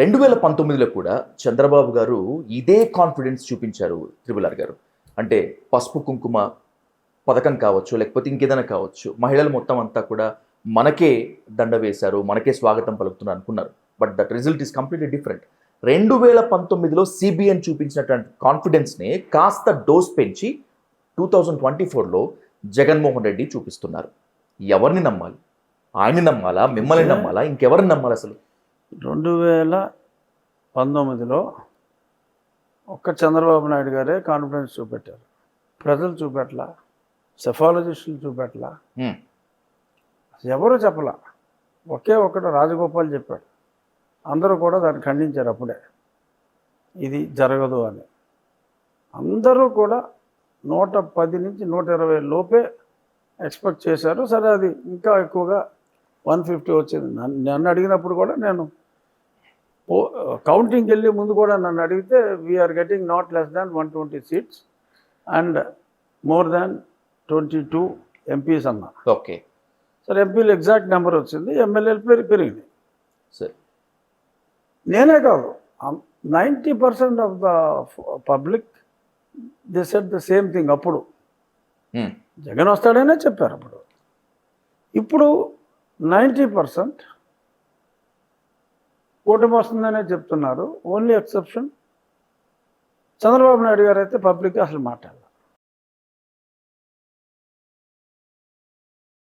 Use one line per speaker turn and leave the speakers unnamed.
రెండు వేల పంతొమ్మిదిలో కూడా చంద్రబాబు గారు ఇదే కాన్ఫిడెన్స్ చూపించారు త్రిబుల్ ఆర్ గారు. అంటే పసుపు కుంకుమ పథకం కావచ్చు లేకపోతే ఇంకేదైనా కావచ్చు మహిళలు మొత్తం అంతా కూడా మనకే దండ వేశారు మనకే స్వాగతం పలుకుతున్నారు అనుకున్నారు. But that result is completely different రెండు వేల పంతొమ్మిదిలో సిబిఎన్ చూపించినటువంటి కాన్ఫిడెన్స్ని కాస్త డోస్ పెంచి టూ థౌజండ్ ట్వంటీ ఫోర్లో జగన్మోహన్ రెడ్డి చూపిస్తున్నారు. ఎవరిని నమ్మాలి? ఆయన్ని నమ్మాలా? మిమ్మల్ని నమ్మాలా? ఇంకెవరిని నమ్మాలి అసలు?
రెండు వేల పంతొమ్మిదిలో ఒక్క చంద్రబాబు నాయుడు గారే కాన్ఫిడెన్స్ చూపెట్టారు. ప్రజలు చూపెట్లా సెఫాలజిస్టులు చూపెట్లా. ఎవరు చెప్పలా? ఒకే ఒక్కడు రాజగోపాల్ చెప్పాడు. అందరూ కూడా దాన్ని ఖండించారు అప్పుడే. ఇది జరగదు అని. అందరూ కూడా నూట పది నుంచి నూట ఇరవై లోపే ఎక్స్పెక్ట్ చేశారు. సరే అది ఇంకా ఎక్కువగా వన్ ఫిఫ్టీ వచ్చింది. నన్ను నన్ను అడిగినప్పుడు కూడా నేను కౌంటింగ్కి వెళ్ళే ముందు కూడా నన్ను అడిగితే we are getting not less than one twenty seats and more than twenty two MPs అన్నా.
ఓకే
సరే ఎంపీలు ఎగ్జాక్ట్ నెంబర్ వచ్చింది ఎమ్మెల్యేలు పెరిగి పెరిగింది
సరే.
నేనే కాదు ninety percent of the public the set the same thing అప్పుడు.
హ్మ్.
జగన్ వస్తాడనే చెప్పారు అప్పుడు. ఇప్పుడు నైంటీ పర్సెంట్ కూటమి వస్తుందనే చెప్తున్నారు. ఓన్లీ ఎక్సెప్షన్ చంద్రబాబు నాయుడు గారు అయితే పబ్లిక్ అసలు మాట్లాడారు